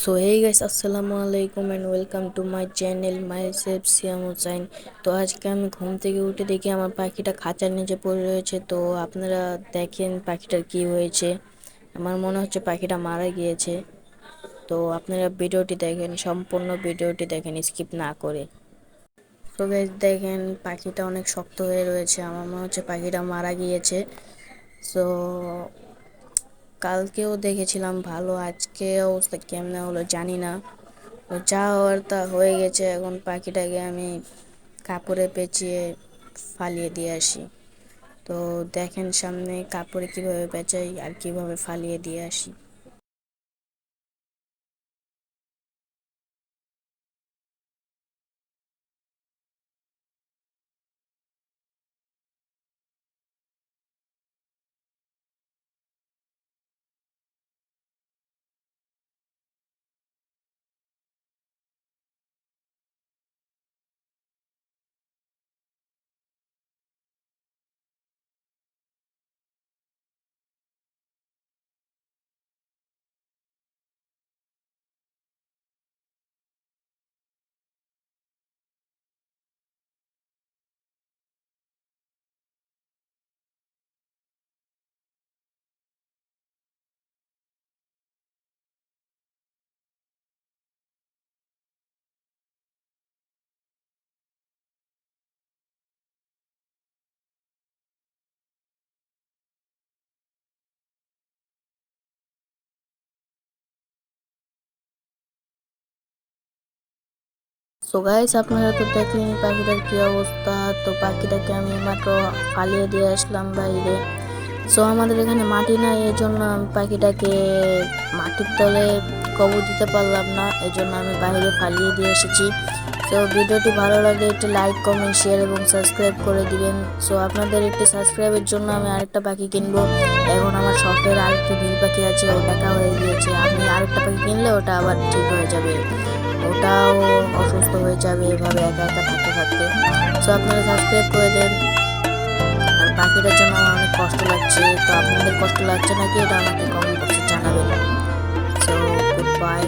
So hey guys আসসালামু আলাইকুম and welcome to my channel my safe Siam Hossain তো আজকে আমি ঘুম থেকে উঠে দেখি আমার পাখিটা খাঁচার নিচে পড়ে রয়েছে। তো আপনারা দেখেন পাখিটার কি হয়েছে। আমার মনে হচ্ছে পাখিটা মারা গিয়েছে। তো আপনারা ভিডিওটি দেখেন, সম্পূর্ণ ভিডিওটি দেখেন স্কিপ না করে। তো গাইস দেখেন পাখিটা অনেক শক্ত হয়ে রয়েছে। আমার মনে হচ্ছে পাখিটা মারা গিয়েছে। সো কালকেও দেখেছিলাম ভালো আজকে অবস্থা কেমন হলো জানি না। তো যা হওয়ার তা হয়ে গেছে, এখন পাখিটাকে আমি কাপড়ে পেঁচিয়ে ফালিয়ে দিয়ে আসি। তো দেখেন সামনে কাপড়ে কীভাবে পেঁচাই আর কীভাবে ফালিয়ে দিয়ে আসি। সো গাইস আপনারা তো দেখলেন পাখিটার কী অবস্থা। তো পাখিটাকে আমি মাত্র ফালিয়ে দিয়ে আসলাম বাইরে। সো আমাদের এখানে মাটি নাই এই জন্য আমি পাখিটাকে মাটির তলে কবর দিতে পারলাম না এই জন্য আমি বাইরে ফালিয়ে দিয়ে এসেছি। তো ভিডিওটি ভালো লাগলে একটি লাইক, কমেন্ট শেয়ার এবং সাবস্ক্রাইব করে দিবেন। সো আপনাদের একটি সাবস্ক্রাইবের জন্য আমি আরেকটা পাখি কিনবো। এখন আমার শখের আরেকটি ভিল পাখি ওটাকা হয়ে গিয়েছে আপনি আরেকটা পাখি কিনলে ওটা আবার ঠিক হয়ে যাবে। ওটাও অসুস্থ হয়ে যাবে এভাবে একা একা থাকতে থাকতে। সো আপনারা সাবস্ক্রাইব করে দেন। আর পাখিটার জন্য আমার অনেক কষ্ট লাগছে। তো আপনাদের কষ্ট লাগছে নাকি? এটা আমাকে কমেন্ট বক্সে জানাবেন। So good bye